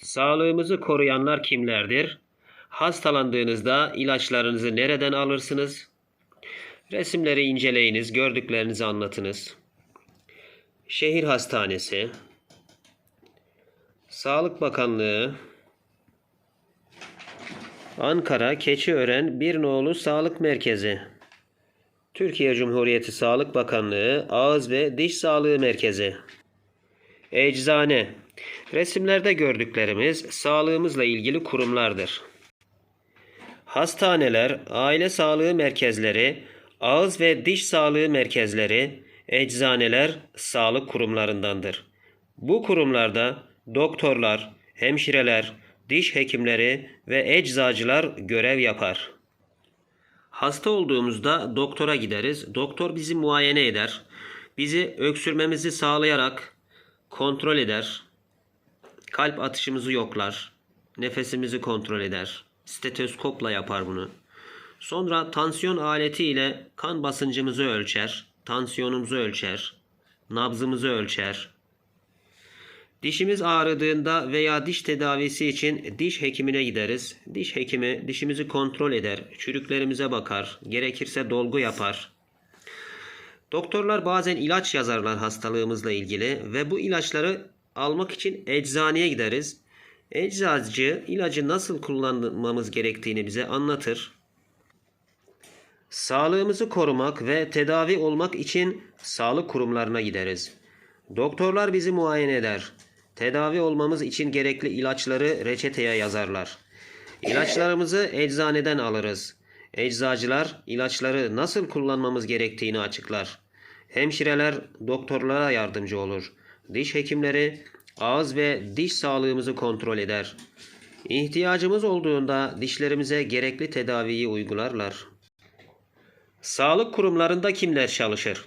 Sağlığımızı koruyanlar kimlerdir? Hastalandığınızda ilaçlarınızı nereden alırsınız? Resimleri inceleyiniz, gördüklerinizi anlatınız. Şehir Hastanesi, Sağlık Bakanlığı, Ankara Keçiören Bir Nolu Sağlık Merkezi, Türkiye Cumhuriyeti Sağlık Bakanlığı Ağız ve Diş Sağlığı Merkezi, Eczane, resimlerde gördüklerimiz sağlığımızla ilgili kurumlardır. Hastaneler, aile sağlığı merkezleri, ağız ve diş sağlığı merkezleri, eczaneler sağlık kurumlarındandır. Bu kurumlarda doktorlar, hemşireler, diş hekimleri ve eczacılar görev yapar. Hasta olduğumuzda doktora gideriz. Doktor bizi muayene eder. Bizi öksürmemizi sağlayarak kontrol eder. Kalp atışımızı yoklar. Nefesimizi kontrol eder. Stetoskopla yapar bunu. Sonra tansiyon aleti ile kan basıncımızı ölçer. Tansiyonumuzu ölçer. Nabzımızı ölçer. Dişimiz ağrıdığında veya diş tedavisi için diş hekimine gideriz. Diş hekimi dişimizi kontrol eder, çürüklerimize bakar, gerekirse dolgu yapar. Doktorlar bazen ilaç yazarlar hastalığımızla ilgili ve bu ilaçları almak için eczaneye gideriz. Eczacı ilacı nasıl kullanmamız gerektiğini bize anlatır. Sağlığımızı korumak ve tedavi olmak için sağlık kurumlarına gideriz. Doktorlar bizi muayene eder. Tedavi olmamız için gerekli ilaçları reçeteye yazarlar. İlaçlarımızı eczaneden alırız. Eczacılar ilaçları nasıl kullanmamız gerektiğini açıklar. Hemşireler doktorlara yardımcı olur. Diş hekimleri ağız ve diş sağlığımızı kontrol eder. İhtiyacımız olduğunda dişlerimize gerekli tedaviyi uygularlar. Sağlık kurumlarında kimler çalışır?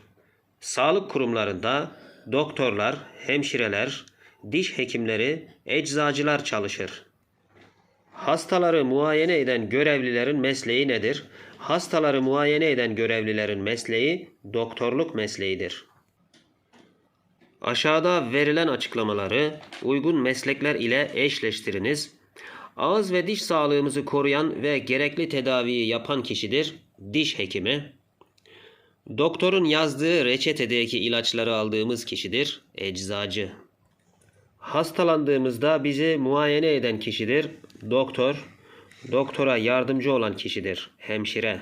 Sağlık kurumlarında doktorlar, hemşireler, diş hekimleri, eczacılar çalışır. Hastaları muayene eden görevlilerin mesleği nedir? Hastaları muayene eden görevlilerin mesleği doktorluk mesleğidir. Aşağıda verilen açıklamaları uygun meslekler ile eşleştiriniz. Ağız ve diş sağlığımızı koruyan ve gerekli tedaviyi yapan kişidir diş hekimi. Doktorun yazdığı reçetedeki ilaçları aldığımız kişidir eczacı. Hastalandığımızda bizi muayene eden kişidir doktor. Doktora yardımcı olan kişidir hemşire.